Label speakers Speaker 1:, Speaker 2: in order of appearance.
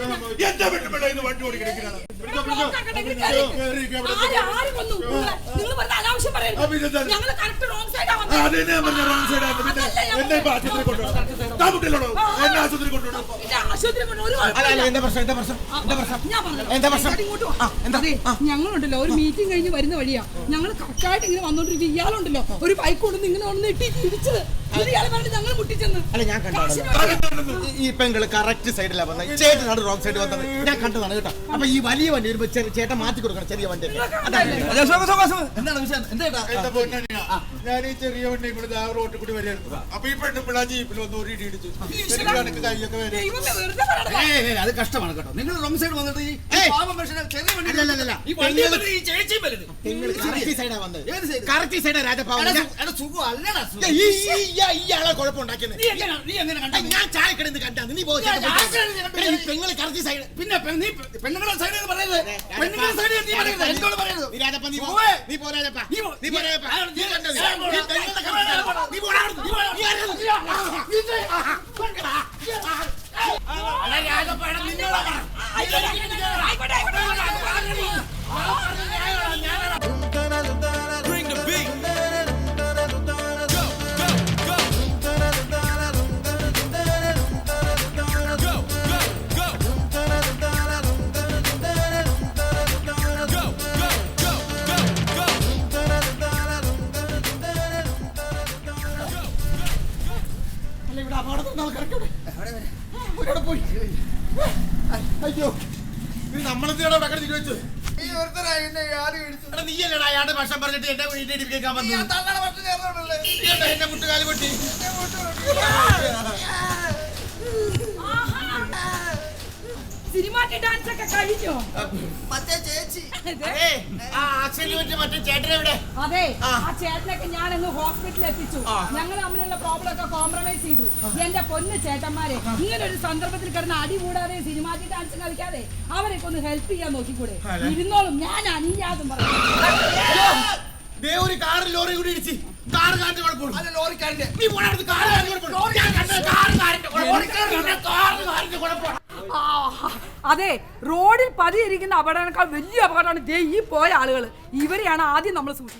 Speaker 1: എന്റെ വണ്ടി പറഞ്ഞ റോങ് സൈഡ് എന്നെ ഇപ്പൊ ആശുപത്രി കൊണ്ടുപോകണം താമട്ടില്ലടോ എന്നെ ആശുപത്രി കൊണ്ടുപോകണം.
Speaker 2: ഞങ്ങളുണ്ടല്ലോ. ഒരു മീറ്റിംഗ് കഴിഞ്ഞ് വരുന്ന വഴിയാ. ഞങ്ങൾ കറക്റ്റായിട്ട് ഇങ്ങനെ വന്നോണ്ടിരിക്കും ഇയാളുണ്ടല്ലോ. ഒരു ബൈക്ക് കൊണ്ടു ഇങ്ങനെ ഒന്ന് ഇട്ടി ഇടിച്ചത്
Speaker 3: അല്ല ഞാൻ കണ്ടതാണ്. ഈ പെങ്ങൾ കറക്റ്റ് സൈഡിലാണ് വന്നത്. ചേട്ടനാണ് റോങ് സൈഡ് വന്നത്. ഞാൻ കണ്ടതാണ് കേട്ടോ. അപ്പൊ ഈ വലിയ വണ്ടി വരുമ്പോ ചെറിയ ചേട്ടൻ മാറ്റി കൊടുക്കണം ചെറിയ വണ്ടി.
Speaker 1: ഞാൻ ഈ ചെറിയ വണ്ടി കൂടി ആ റോട്ടിൽ കൂടി വരികയായിരുന്നു അപ്പൊ ഈ പെണ്ണുപിള്ള ജീപ്പിൽ വന്ന് ഒരു ഇടി ഇടിച്ചു.
Speaker 4: അത് കഷ്ടമാണ് കേട്ടോ. നിങ്ങൾ റോങ് സൈഡ് വന്നിട്ട് ഈ
Speaker 3: ഏയ്.
Speaker 4: ചെറിയ വണ്ടി
Speaker 3: അല്ലല്ലല്ല.
Speaker 4: ഈ വണ്ടി ഈ ചേച്ചിയും
Speaker 3: നിങ്ങൾ കറക്റ്റ് സൈഡാ
Speaker 4: സുഖം അല്ലടാ
Speaker 3: ഈ കുഴപ്പമുണ്ടാക്കിയത്
Speaker 4: നീ എങ്ങനെ നീ എങ്ങനെ കണ്ടാ
Speaker 3: ഞാൻ ചായക്കടന്ന് കണ്ടാന്ന് നീ പോയി പെങ്ങൾ കറക്റ്റ് സൈഡ്
Speaker 4: പിന്നെ പെ- നീ പെണ്ണുങ്ങളെ സൈഡ് എന്ന് പറയുന്നത് പെണ്ണുങ്ങളെ സൈഡ് നീ പറയുന്നത് എന്നോട് പറയുന്നത്
Speaker 3: നീ രാജപ്പ നീ പോ. നീ പോ രാജപ്പ.
Speaker 4: നീ പോ.
Speaker 3: നീ പോ രാജപ്പ. നീ കണ്ടത്. നീ പെങ്ങളുടെ നീ പോടാ
Speaker 4: നീ പോടാ.
Speaker 3: നീ? അയ്യോ അവിടെ അയാളുടെ ഭക്ഷണം പറഞ്ഞിട്ട് എന്റെ വീട്ടിൽ എന്റെ മുട്ടുകാൽ പൊട്ടി
Speaker 2: സിനിമാറ്റി ഡാൻസ് ഒക്കെ കഴിഞ്ഞോ?
Speaker 4: മറ്റേ ചേച്ചി.
Speaker 3: ആ ആക്സിഡന്റ് പറ്റിയ മറ്റേ ചേട്ടൻ എവിടെ?
Speaker 2: അതെ
Speaker 3: ആ.
Speaker 2: ചേട്ടനൊക്കെ ഞാൻ അങ്ങ് ഹോസ്പിറ്റലിൽ എത്തിച്ചു. ഞങ്ങൾ തമ്മിലുള്ള പ്രോബ്ലം ഒക്കെ കോംപ്രമൈസ് ചെയ്തു. എന്റെ പൊന്ന് ചേട്ടന്മാരെ ഇങ്ങനെ ഒരു സന്ദർഭത്തിൽ കിടന്ന് അടി കൂടാതെ സിനിമാറ്റി ഡാൻസ് കളിക്കാതെ അവരെ ഒന്ന് ഹെൽപ്പ് ചെയ്യാൻ നോക്കിക്കൂടെ? ഇരുന്നോളും ഞാൻ അനിയാതും പറഞ്ഞു
Speaker 3: ദേ ഒരു കാറ് ലോറി കൂടി ഇടിച്ച് കാറ് കാറിന്റെ കുഴപ്പമുള്ളൂ
Speaker 4: അല്ല ലോറിക്കാരന്റെ
Speaker 3: നീ പോടാ അവിടുന്ന് കാറ് കാറിന്റെ കണ്ടത് കാറ് കാറിന്റെ കുഴപ്പമുള്ളൂ കാറ് കാറിന്റെ കുഴപ്പമുള്ളൂ
Speaker 2: ആ, അതെ റോഡിൽ പതിയിരിക്കുന്ന അപകടങ്ങളെക്കാൾ വലിയ അപകടമാണ് ദേ ഈ പോയ ആളുകൾ ഇവരെയാണ് ആദ്യം നമ്മൾ സൂക്ഷിക്കുന്നത്